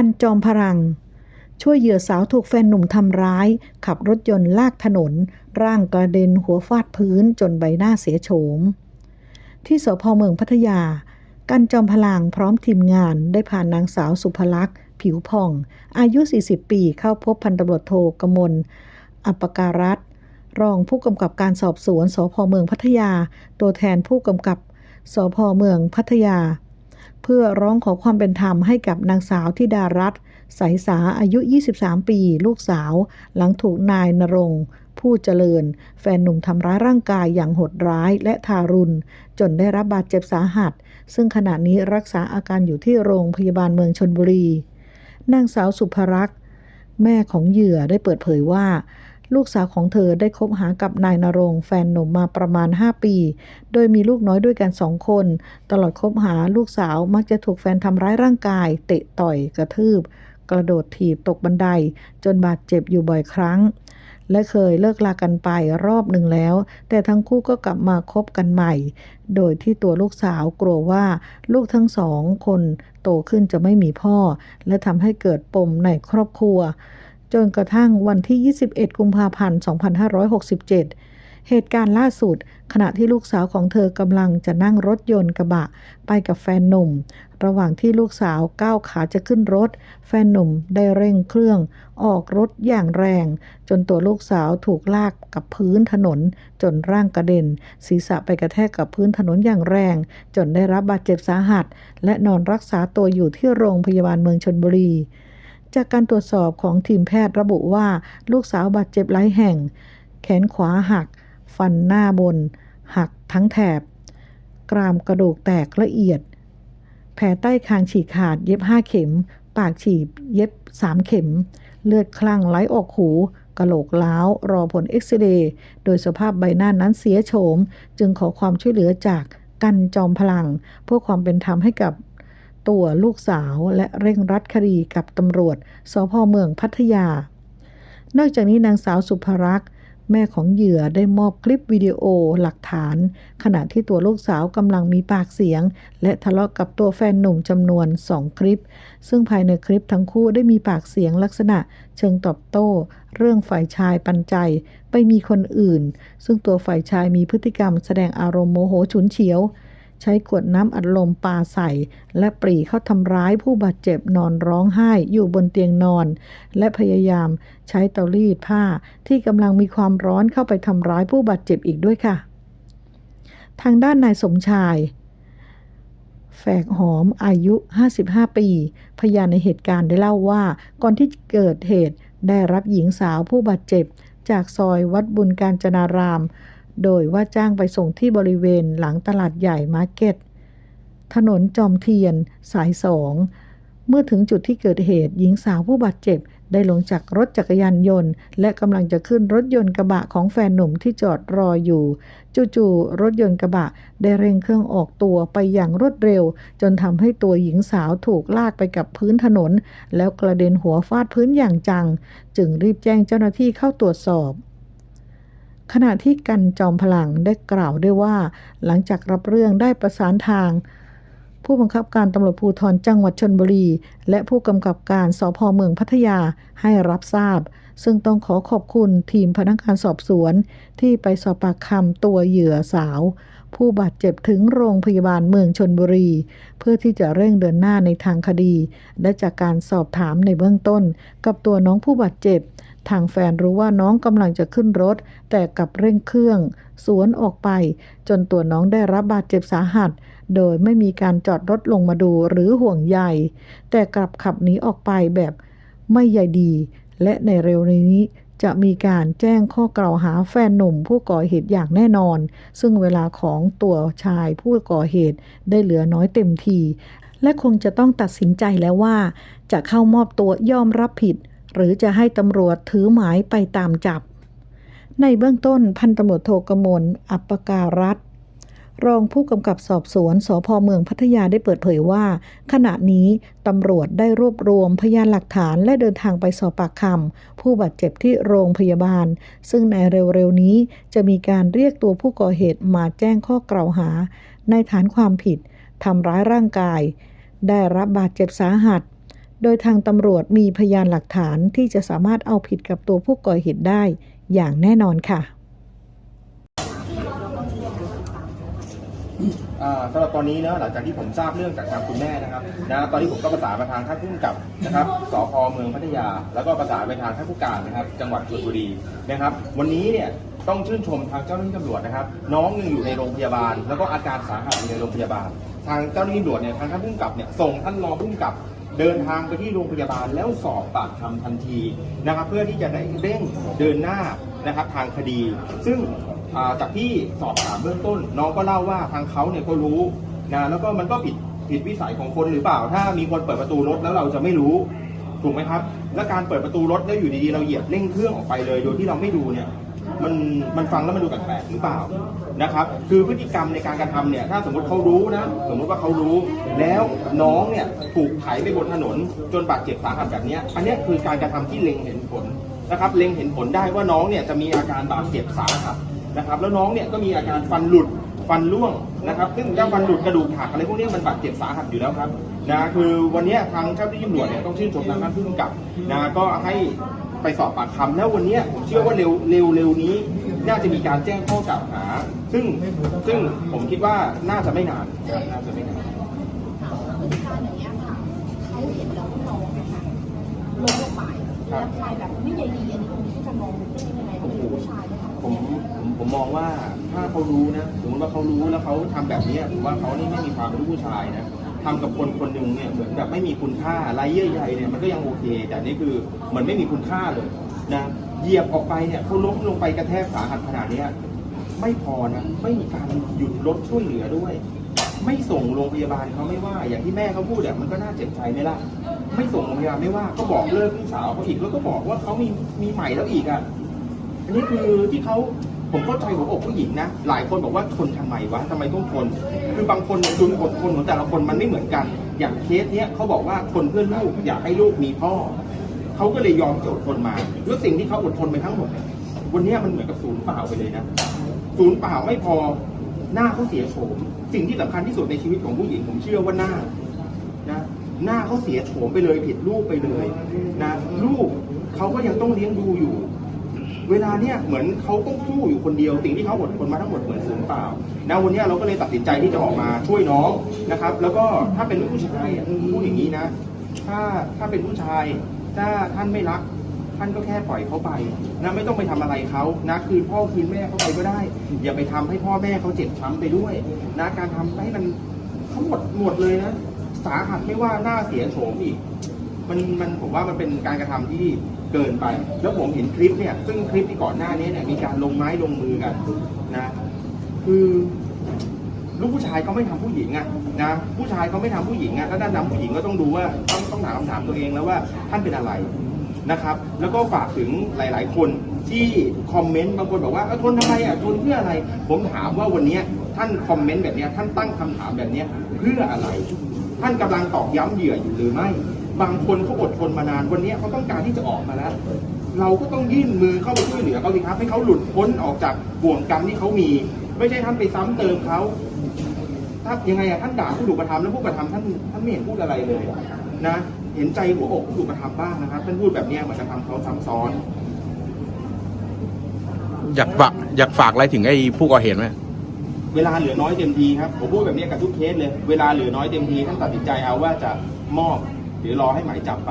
กันจอมพลัง ช่วยเหยื่อสาวถูกแฟนหนุ่มทำร้าย ขับรถยนต์ลากถนน ร่างกระเด็นหัวฟาดพื้นจนใบหน้าเสียโฉม ที่สพเมืองพัทยา กันจอมพลังพร้อมทีมงานได้พานางสาวสุภลักษณ์ ผิวผ่อง อายุ 40 ปีเข้าพบพันตำรวจโทกมลอัปการัตรองผู้กำกับการสอบสวนสพเมืองพัทยา ตัวแทนผู้กำกับสพเมืองพัทยา เพื่อร้องขอความเป็นธรรมให้กับนางสาวธิดารัตน์สายสาอายุ 23 ปี ลูกสาว หลังถูกนายนรงผู้เจริญ แฟนหนุ่มทำร้ายร่างกายอย่างโหดร้ายและทารุณ จนได้รับบาดเจ็บสาหัส ซึ่งขณะนี้รักษาอาการอยู่ที่โรงพยาบาลเมืองชนบุรี นางสาวสุภรักษ์ แม่ของเหยื่อได้เปิดเผยว่า ลูกสาวของเธอได้คบหากับนายนรงแฟนหนุ่มมาประมาณ 5 ปี โดยมีลูกน้อยด้วยกันสองคน ตลอดคบหาลูกสาวมักจะถูกแฟนทำร้ายร่างกาย เตะต่อยกระทืบ กระโดดถีบตกบันได จนบาดเจ็บอยู่บ่อยครั้ง และเคยเลิกลากันไปรอบหนึ่งแล้ว แต่ทั้งคู่ก็กลับมาคบกันใหม่ โดยที่ตัวลูกสาวกลัวว่าลูกทั้งสองคนโตขึ้นจะไม่มีพ่อ และทำให้เกิดปมในครอบครัว จนกระทั่งวันที่ 21 กุมภาพันธ์ 2567 เหตุการณ์ล่าสุด ขณะที่ลูกสาวของเธอกำลังจะนั่งรถยนต์กระบะ ไปกับแฟนหนุ่ม ระหว่างที่ลูกสาวก้าวขาจะขึ้นรถ แฟนหนุ่มได้เร่งเครื่อง ออกรถอย่างแรง จนตัวลูกสาวถูกลากกับพื้นถนน จนร่างกระเด็น ศีรษะไปกระแทกกับพื้นถนนอย่างแรง จนได้รับบาดเจ็บสาหัส และนอนรักษาตัวอยู่ที่โรงพยาบาลเมืองชนบุรี จากการตรวจสอบของทีมแพทย์ระบุว่าลูกสาวบาดเจ็บหลายแห่ง แขนขวาหัก ฟันหน้าบน หักทั้งแถบ กรามกระดูกแตกละเอียด แผลใต้คางฉีกขาดเย็บ5เข็ม ปากฉีกเย็บ3เข็ม เลือดคลั่งไหลออกหูกะโหลกล้าว รอผลเอ็กซเรย์โดยสภาพใบหน้านั้นเสียโฉม จึงขอความช่วยเหลือจากกันจอมพลัง เพื่อความเป็นธรรมให้กับ ตัวลูกสาวและเร่งรัดคดีกับตำรวจสพเมืองพัทยา นอกจากนี้นางสาวสุภรักษ์แม่ของเหยื่อได้มอบคลิปวิดีโอหลักฐาน ขณะที่ตัวลูกสาวกำลังมีปากเสียง และทะเลาะกับตัวแฟนหนุ่มจำนวน2คลิป ซึ่งภายในคลิปทั้งคู่ได้มีปากเสียงลักษณะ เชิงตอบโต้ เรื่องฝ่ายชายปันใจ ไปมีคนอื่น ซึ่งตัวฝ่ายชายมีพฤติกรรมแสดงอารมณ์โมโหฉุนเฉียว ใช้ขวดน้ำอัดลมปาใส่ และปรีเข้าทำร้ายผู้บาดเจ็บนอนร้องไห้อยู่บนเตียงนอน และพยายามใช้เตารีดผ้าที่กำลังมีความร้อนเข้าไปทำร้ายผู้บาดเจ็บอีกด้วยค่ะ ทางด้านนายสมชายแฝกหอมอายุ 55 ปี พยานในเหตุการณ์ได้เล่าว่า ก่อนที่เกิดเหตุได้รับหญิงสาวผู้บาดเจ็บ จากซอยวัดบุญการจนาราม โดยว่าจ้างไปส่งที่บริเวณหลังตลาดใหญ่มาร์เก็ต ถนนจอมเทียน สายสอง เมื่อถึงจุดที่เกิดเหตุหญิงสาวผู้บาดเจ็บ ได้ลงจากรถจักรยานยนต์ และกำลังจะขึ้นรถยนต์กระบะของแฟนหนุ่มที่จอดรออยู่ จู่ๆรถยนต์กระบะ ได้เร่งเครื่องออกตัวไปอย่างรวดเร็ว จนทำให้ตัวหญิงสาวถูกลากไปกับพื้นถนน แล้วกระเด็นหัวฟาดพื้นอย่างจัง จึงรีบแจ้งเจ้าหน้าที่เข้าตรวจสอบ ขณะที่กันจอมพลังได้กล่าวด้วยว่า หลังจากรับเรื่องได้ประสานทาง ผู้บังคับการตำรวจภูธรจังหวัดชนบุรี และผู้กำกับการสพเมืองพัทยาให้รับทราบ ซึ่งต้องขอขอบคุณทีมพนักงานสอบสวน ที่ไปสอบปากคำตัวเหยื่อสาว ผู้บาดเจ็บถึงโรงพยาบาลเมืองชนบุรี เพื่อที่จะเร่งเดินหน้าในทางคดี และจากการสอบถามในเบื้องต้น กับตัวน้องผู้บาดเจ็บ ทางแฟนรู้ว่าน้องกำลังจะขึ้นรถ แต่กลับเร่งเครื่อง สวนออกไป จนตัวน้องได้รับบาดเจ็บสาหัส โดยไม่มีการจอดรถลงมาดูหรือห่วงใยแต่กลับขับหนีออกไปแบบไม่ใยดี และในเร็วนี้จะมีการแจ้งข้อกล่าวหาแฟนหนุ่มผู้ก่อเหตุอย่างแน่นอน ซึ่งเวลาของตัวชายผู้ก่อเหตุได้เหลือน้อยเต็มที และคงจะต้องตัดสินใจแล้วว่า จะเข้ามอบตัวยอมรับผิด หรือจะให้ตำรวจถือหมายไปตามจับ ในเบื้องต้นพันตำรวจโทกมลอัปปการัตรองผู้กำกับสอบสวนสพเมืองพัทยาได้เปิดเผยว่า ขณะนี้ตำรวจได้รวบรวมพยานหลักฐานและเดินทางไปสอบปากคำผู้บาดเจ็บที่โรงพยาบาล ซึ่งในเร็วๆนี้จะมีการเรียกตัวผู้ก่อเหตุมาแจ้งข้อกล่าวหา ในฐานความผิดทำร้ายร่างกาย ได้รับบาดเจ็บสาหัส โดยทางตำรวจมีพยานหลักฐานที่จะสามารถเอาผิดกับตัวผู้ก่อเหตุได้อย่างแน่นอนค่ะอ่าสำหรับตอนนี้เนอะหลังจากที่ผมทราบเรื่องจากทางคุณแม่นะครับนะตอนนี้ผมก็ประสานมาทางท่านผู้กำกับนะครับสพเมืองพัทยา แล้วก็ประสานไปทางท่านผู้การนะครับ จังหวัดชลบุรีนะครับ วันนี้เนี่ยต้องชื่นชมทางเจ้าหน้าที่ตำรวจนะครับ น้องยังอยู่ในโรงพยาบาล แล้วก็อาการสาหัสอยู่ในโรงพยาบาล ทางเจ้าหน้าที่ตำรวจเนี่ยทางท่านผู้กำกับเนี่ยส่งท่านรองผู้กำกับ เดินทางไปที่โรงพยาบาลแล้วสอบปากคำทันทีนะครับ เพื่อที่จะได้เร่งเดินหน้านะครับทางคดี ซึ่งจากที่สอบถามเบื้องต้น น้องก็เล่าว่าทางเขาเนี่ยก็รู้นะแล้วก็มันก็ผิดผิดวิสัยของคนหรือเปล่า ถ้ามีคนเปิดประตูรถแล้วเราจะไม่รู้ถูกไหมครับ และการเปิดประตูรถแล้วอยู่ดีๆเราเหยียบเร่งเครื่องออกไปเลย โดยที่เราไม่ดูเนี่ย มันมันฟังแล้วมันดูแปลกๆหรือเปล่านะครับ คือพฤติกรรมในการกระทำเนี่ย ถ้าสมมติเขารู้นะ สมมติว่าเขารู้ แล้วน้องเนี่ยถูกไถไปบนถนน จนบาดเจ็บสาหัสแบบนี้อันนี้คือการกระทำที่เล็งเห็นผลนะครับ เล็งเห็นผลได้ว่าน้องเนี่ยจะมีอาการบาดเจ็บสาหัสนะครับ แล้วน้องเนี่ยก็มีอาการฟันหลุดฟันร่วงนะครับซึ่งถ้าฟันหลุดกระดูกหักอะไรพวกนี้มันบาดเจ็บสาหัสอยู่แล้วครับนะคือวันนี้ทางเจ้าหน้าที่ตำรวจเนี่ยต้องชื่นชมทางท่านผู้กำกับนะก็ให้ ไปสอบปากคำแล้ววันเนี้ยผมเชื่อว่าเร็วเร็วเร็วนี้ น่าจะมีการแจ้งข้อกล่าวหา ซึ่งซึ่งผมคิดว่าน่าจะไม่นานนะครับน่าจะไม่นานพฤติการอย่างเงี้ยค่ะเขาเห็นแล้วว่าน้องนะคะล้มลงไปแล้วชายแบบไม่ใยดีอันนี้คุณที่จะมองเรื่องยังไงเป็นผู้ชายไหมคะผมผมผมมองว่าถ้าเขารู้นะสมมติว่าเขารู้แล้วเขาทำแบบเนี้ยผมว่าเขานี่ไม่มีความเป็นลูกผู้ชายนะ ทำกับคนคนหนึ่งเนี่ยเหมือนแบบไม่มีคุณค่าไรเยื่อใยเนี่ยมันก็ยังโอเค แต่นี่คือเหมือนไม่มีคุณค่าเลยนะเหยียบออกไปเนี่ยเขาล้มลงไปกระแทกสาหัสขนาดเนี้ยไม่พอนะไม่มีการหยุดรถช่วยเหลือด้วย ไม่ส่งโรงพยาบาลเขาไม่ว่า อย่างที่แม่เขาพูดอะมันก็น่าเจ็บใจไหมล่ะไม่ส่งโรงพยาบาลไม่ว่าก็บอกเลิกลูกสาวเขาอีกแล้วก็บอกว่าเขามีมีใหม่แล้วอีกอะอันนี้คือที่เขา ผมเข้าใจหัวอกผู้หญิงนะ หลายคนบอกว่าทนทำไมวะทำไมต้องทน คือบางคนเนี่ยดุลอดทนของแต่ละคนมันไม่เหมือนกัน อย่างเคสเนี้ยเขาบอกว่าทนเพื่อลูกอยากให้ลูกมีพ่อ เขาก็เลยยอมจะอดทนมาแล้วสิ่งที่เขาอดทนไปทั้งหมดเนี่ยวันนี้มันเหมือนกับศูนย์เปล่าไปเลยนะ ศูนย์เปล่าไม่พอ หน้าเขาเสียโฉม สิ่งที่สำคัญที่สุดในชีวิตของผู้หญิงผมเชื่อว่าหน้า นะ หน้าเขาเสียโฉมไปเลยผิดลูกไปเลย นะ ลูกเขาก็ยังต้องเลี้ยงดูอยู่ เวลาเนี้ยเหมือนเขาต้องสู้อยู่คนเดียวสิ่งที่เขาอดทนมาทั้งหมดเหมือนสูญเปล่านะวันนี้เราก็เลยตัดสินใจที่จะออกมาช่วยน้องนะครับ แล้วก็ถ้าเป็นผู้ชายพูดอย่างนี้นะ ถ้าถ้าเป็นผู้ชาย ถ้าท่านไม่รัก ท่านก็แค่ปล่อยเขาไปนะไม่ต้องไปทำอะไรเขานะคืนพ่อคืนแม่เขาไปก็ได้ อย่าไปทำให้พ่อแม่เขาเจ็บช้ำไปด้วยนะการทำให้มันเขาหมดหมดเลยนะสาหัสไม่ว่าหน้าเสียโฉมอีกมันมันผมว่ามันเป็นการกระทำที่ เกินไป แล้วผมเห็นคลิปเนี่ย ซึ่งคลิปที่ก่อนหน้านี้เนี่ยมีการลงไม้ลงมือกันนะ คือลูกผู้ชายเขาไม่ทำผู้หญิงอะนะผู้ชายเขาไม่ทำผู้หญิงอะถ้าด้านำผู้หญิงก็ต้องดูว่าต้องต้องถามคำถามตัวเองแล้วว่าท่านเป็นอะไรนะครับ แล้วก็ฝากถึงหลาย ๆ คนที่คอมเมนต์บางคนบอกว่าทนทำไมอะทนเพื่ออะไร ผมถามว่าวันนี้ท่านคอมเมนต์แบบนี้ท่านตั้งคำถามแบบนี้เพื่ออะไร ท่านกำลังตอกย้ำเหยื่ออยู่หรือไม่ บางคนเขาอดทนมานานวันนี้เขาต้องการที่จะออกมาแล้ว เราก็ต้องยื่นมือเข้าไปช่วยเหลือเขาสิครับ ให้เขาหลุดพ้นออกจากบ่วงกรรมที่เขามี ไม่ใช่ท่านไปซ้ำเติมเขาถ้ายังไงอะท่านด่าผู้ถูกกระทำแล้วผู้กระทำท่านท่านไม่เห็นพูดอะไรเลยนะเห็นใจหัวอกผู้ถูกกระทำบ้างนะครับท่านพูดแบบเนี้ยเหมือนกระทำเขาซ้ำซ้อน อยากฝากอยากฝากอะไรถึงไอ้ผู้ก่อเหตุไหมเวลาเหลือน้อยเต็มทีครับผมพูดแบบนี้กับทุกเคสเลย เวลาเหลือน้อยเต็มทีท่านตัดสินใจเอาว่าจะมอบ หรือรอให้หมายจับไป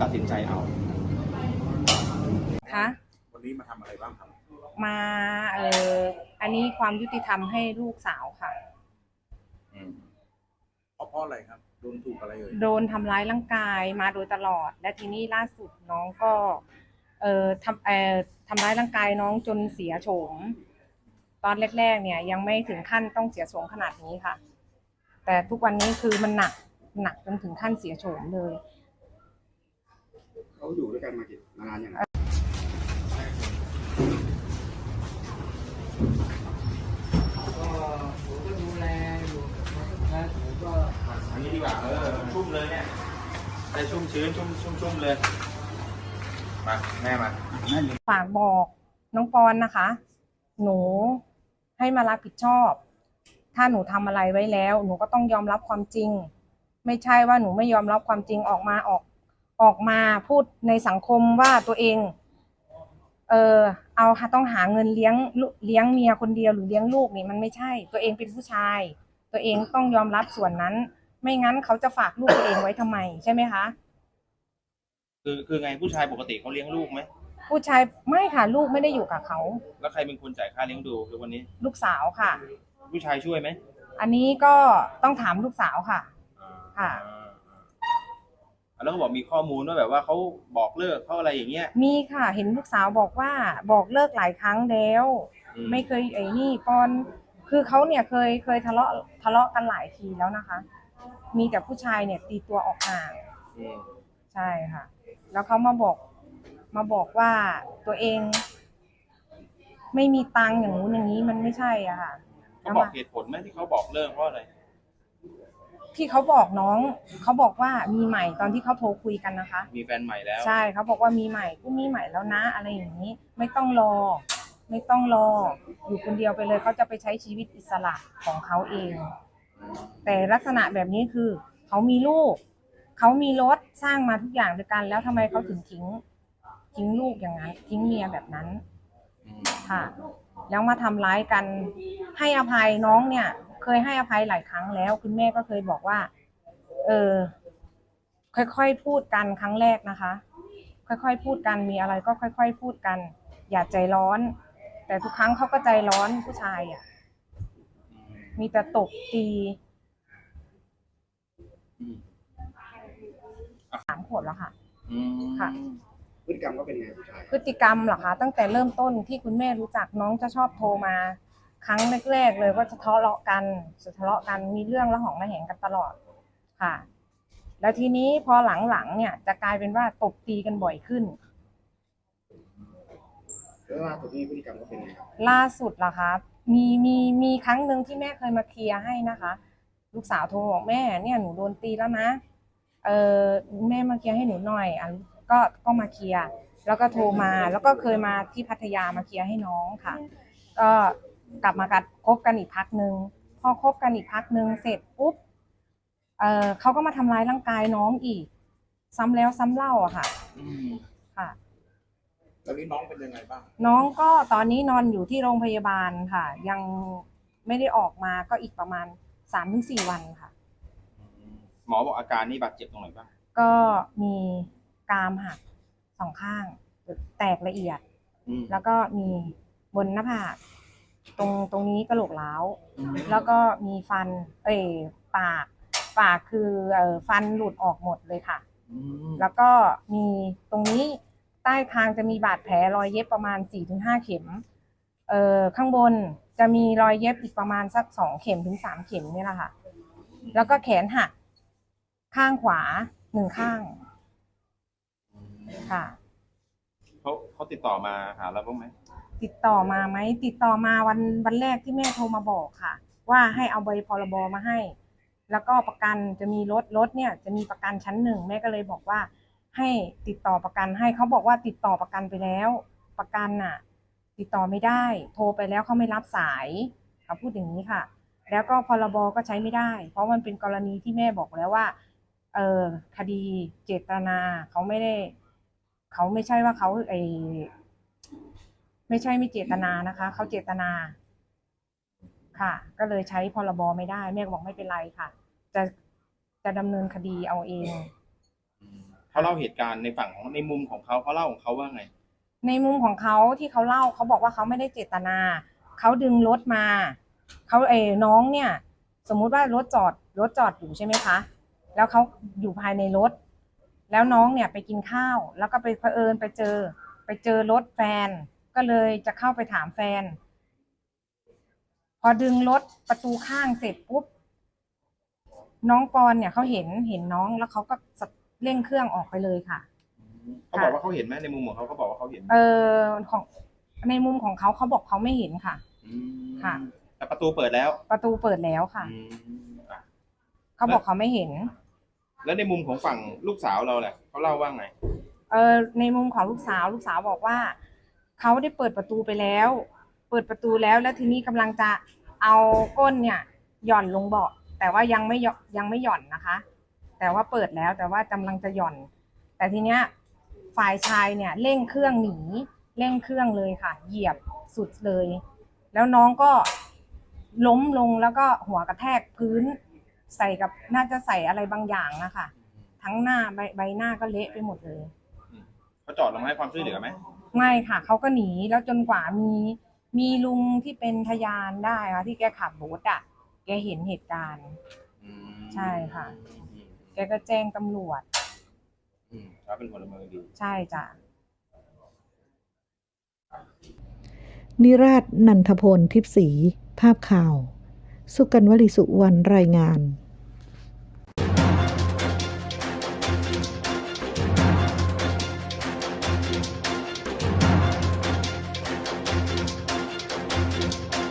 ตัดสินใจเอา คะวันนี้มาทำอะไรบ้างครับ มาเอ่ออันนี้ความยุติธรรมให้ลูกสาวค่ะเพราะเพราะอะไรครับ โดนถูกอะไรเอ่ย โดนทำร้ายร่างกายมาโดยตลอด และทีนี้ล่าสุดน้องก็เอ่อทำเอ่อทำร้ายร่างกายน้องจนเสียโฉม ตอนแรกๆเนี่ยยังไม่ถึงขั้นต้องเสียโฉมขนาดนี้ค่ะ แต่ทุกวันนี้คือมันหนัก หนักจนถึงขั้นเสียโฉมเลย เขาอยู่ด้วยกันมากี่มานานยังไงอันนี้ดีกว่าเออชุ่มเลยเนี่ยได้ชุ่มชื้นชุ่มชุ่มชุ่มเลยมาแม่มาฝากบอกน้องปอนนะคะ หนูให้มารับผิดชอบ ถ้าหนูทำอะไรไว้แล้ว หนูก็ต้องยอมรับความจริง ไม่ใช่ว่าหนูไม่ยอมรับความจริงออกมาออกออกมาพูดในสังคมว่าตัวเอง เออเอาต้องหาเงินเลี้ยงลูกเลี้ยงเมียคนเดียวหรือเลี้ยงลูกนี่มันไม่ใช่ ตัวเองเป็นผู้ชาย ตัวเองต้องยอมรับส่วนนั้น ไม่งั้นเขาจะฝากลูกตัวเองไว้ทำไมใช่ไหมคะคือคือไงผู้ชายปกติเขาเลี้ยงลูกไหมผู้ชายไม่ค่ะลูกไม่ได้อยู่กับเขา แล้วใครเป็นคนจ่ายค่าเลี้ยงดูคือวันนี้ ลูกสาวค่ะ ผู้ชายช่วยไหมอันนี้ก็ต้องถามลูกสาวค่ะ ค่ะ อ่าแล้วก็บอกมีข้อมูลว่าแบบว่าเขาบอกเลิกเขาอะไรอย่างเงี้ยมีค่ะ เห็นลูกสาวบอกว่าบอกเลิกหลายครั้งแล้ว อืไม่เคยไอ้นี่ปอน คือเขาเนี่ยเคยเคยทะเลาะทะเลาะกันหลายทีแล้วนะคะ มีแต่ผู้ชายเนี่ยตีตัวออกห่าง อืมใช่ค่ะ แล้วเขามาบอก มาบอกว่าตัวเอง ไม่มีตังค์อย่างนู้นอย่างนี้มันไม่ใช่อะค่ะ เขาบอกเหตุผลไหมที่เขาบอกเลิกเพราะอะไร ที่เขาบอกน้องเขาบอกว่ามีใหม่ตอนที่เขาโทรคุยกันนะคะ มีแฟนใหม่แล้วใช่เขาบอกว่ามีใหม่กูมีใหม่แล้วนะอะไรอย่างนี้ ไม่ต้องรอ ไม่ต้องรอ อยู่คนเดียวไปเลยเขาจะไปใช้ชีวิตอิสระของเขาเอง แต่ลักษณะแบบนี้คือ เขามีลูก เขามีรถสร้างมาทุกอย่างด้วยกัน แล้วทำไมเขาถึงทิ้งทิ้งลูกอย่างนั้น ทิ้งเมียแบบนั้น อืมค่ะ แล้วมาทำร้ายกันให้อภัยน้องเนี่ย เคยให้อภัยหลายครั้งแล้ว คุณแม่ก็เคยบอกว่า เออ ค่อยๆพูดกันครั้งแรกนะคะ ค่อยๆพูดกันมีอะไรก็ค่อยๆพูดกัน อย่าใจร้อน แต่ทุกครั้งเขาก็ใจร้อนผู้ชายอะ มีแต่ตบตีอืมสามขวบแล้วค่ะอืมค่ะ พฤติกรรมก็เป็นไงผู้ชาย พฤติกรรมเหรอคะ ตั้งแต่เริ่มต้นที่คุณแม่รู้จักน้องจะชอบโทรมา ครั้งแรกๆเลยก็จะทะเลาะกันจะทะเลาะกันมีเรื่องละหองระแหงกันตลอดค่ะ แล้วทีนี้พอหลังๆเนี่ย จะกลายเป็นว่าตบตีกันบ่อยขึ้นแล้วล่าสุดนี้พฤติกรรมก็เป็นไงครับล่าสุดล่ะครับมีมีมีครั้งหนึ่งที่แม่เคยมาเคลียร์ให้นะคะ ลูกสาวโทรบอกแม่เนี่ยหนูโดนตีแล้วนะเออแม่มาเคลียร์ให้หนูหน่อยอะก็ก็มาเคลียร์แล้วก็โทรมาแล้วก็เคยมาที่พัทยามาเคลียร์ให้น้องค่ะ ก็ กลับมากัดคบกันอีกพักหนึ่งพอคบกันอีกพักหนึ่งเสร็จปุ๊บเออเขาก็มาทำร้ายร่างกายน้องอีก ซ้ำแล้วซ้ำเล่าอะค่ะอืมค่ะตอนนี้น้องเป็นยังไงบ้าง น้องก็ตอนนี้นอนอยู่ที่โรงพยาบาลค่ะ ยังไม่ได้ออกมาก็อีกประมาณสามถึงสี่วันค่ะ หมอบอกอาการนี่บาดเจ็บตรงไหนบ้าง ก็มีกรามหักสองข้าง แตกละเอียดอืมแล้วก็มีบนหน้าผาก ตรงตรงนี้กระโหลกล้าวอืมแล้วก็มีฟัน เอ้ยปาก ปากคือเอ่อฟันหลุดออกหมดเลยค่ะอืมแล้วก็มีตรงนี้ใต้คางจะมีบาดแผลรอยเย็บประมาณ4ี่ถึงห้าเข็ม เอ่อข้างบนจะมีรอยเย็บอีกประมาณสักสองเข็มถึงสามเข็มเนี่ยแหละค่ะ แล้วก็แขนหัก ข้างขวาหนึ่งข้างค่ะ เขาเขาติดต่อมาหาเราบ้างไหม ติดต่อมาไหมติดต่อมาวันวันแรกที่แม่โทรมาบอกค่ะ ว่าให้เอาใบพรบมาให้ แล้วก็ประกันจะมีรถรถเนี่ยจะมีประกันชั้นหนึ่งแม่ก็เลยบอกว่า ให้ติดต่อประกันให้เขาบอกว่าติดต่อประกันไปแล้ว ประกันน่ะ ติดต่อไม่ได้ โทรไปแล้วเขาไม่รับสายเขาพูดอย่างนี้ค่ะ แล้วก็พรบก็ใช้ไม่ได้ เพราะมันเป็นกรณีที่แม่บอกแล้วว่าเออคดีเจตนาเขาไม่ได้ เขาไม่ใช่ว่าเขาไอ ไม่ใช่ไม่เจตนานะคะ เขาเจตนา ค่ะ ก็เลยใช้พรบไม่ได้ แม่ก็บอกไม่เป็นไรค่ะ จะจะดำเนินคดีเอาเอง เขาเล่าเหตุการณ์ในฝั่งของในมุมของเขาเขาเล่าของเขาว่าไง ในมุมของเขาที่เขาเล่าเขาบอกว่าเขาไม่ได้เจตนา เขาดึงรถมาเขาเออน้องเนี่ย สมมุติว่ารถจอดรถจอดอยู่ใช่ไหมคะ แล้วเขาอยู่ภายในรถ แล้วน้องเนี่ยไปกินข้าว แล้วก็ไปเผอิญไปเจอ ไปเจอรถแฟน ก็เลยจะเข้าไปถามแฟน พอดึงรถประตูข้างเสร็จปุ๊บ น้องปอนเนี่ยเขาเห็นเห็นน้องแล้วเขาก็เร่งเครื่องออกไปเลยค่ะ เขาบอกว่าเขาเห็นไหมในมุมของเขาเขาบอกว่าเขาเห็นไหมเออของในมุมของเขาเขาบอกเขาไม่เห็นค่ะมค่ะ แต่ประตูเปิดแล้ว ประตูเปิดแล้วค่ะอืมอะเขาบอกเขาไม่เห็น แล้วในมุมของฝั่งลูกสาวเราแหละเขาเล่าว่าไง เออในมุมของลูกสาวลูกสาวบอกว่า เขาได้เปิดประตูไปแล้ว เปิดประตูแล้วแล้วทีนี้กำลังจะเอาก้นเนี่ยหย่อนลงเบาะแต่ว่ายังไม่ยังไม่หย่อนนะคะ แต่ว่าเปิดแล้วแต่ว่ากำลังจะหย่อน แต่ทีเนี้ยฝ่ายชายเนี่ยเร่งเครื่องหนีเร่งเครื่องเลยค่ะ เหยียบสุดเลย แล้วน้องก็ล้มลงแล้วก็หัวกระแทกพื้น ใส่กับน่าจะใส่อะไรบางอย่างนะคะทั้งหน้าใบใบหน้าก็เละไปหมดเลยเขาจอดลงมาให้ความช่วยเหลือไหม ไม่ค่ะเขาก็หนีแล้วจนกว่ามีมีลุงที่เป็นพยานได้ค่ะที่แกขับรถอะ แกเห็นเหตุการณ์ อืมใช่ค่ะ อืมแกก็แจ้งตำรวจ อืมเขาเป็นพลเมืองดี ใช่จ้ะ นิราชนันทพลทิพย์ศรีภาพข่าว สุกันวลีสุวรรณรายงาน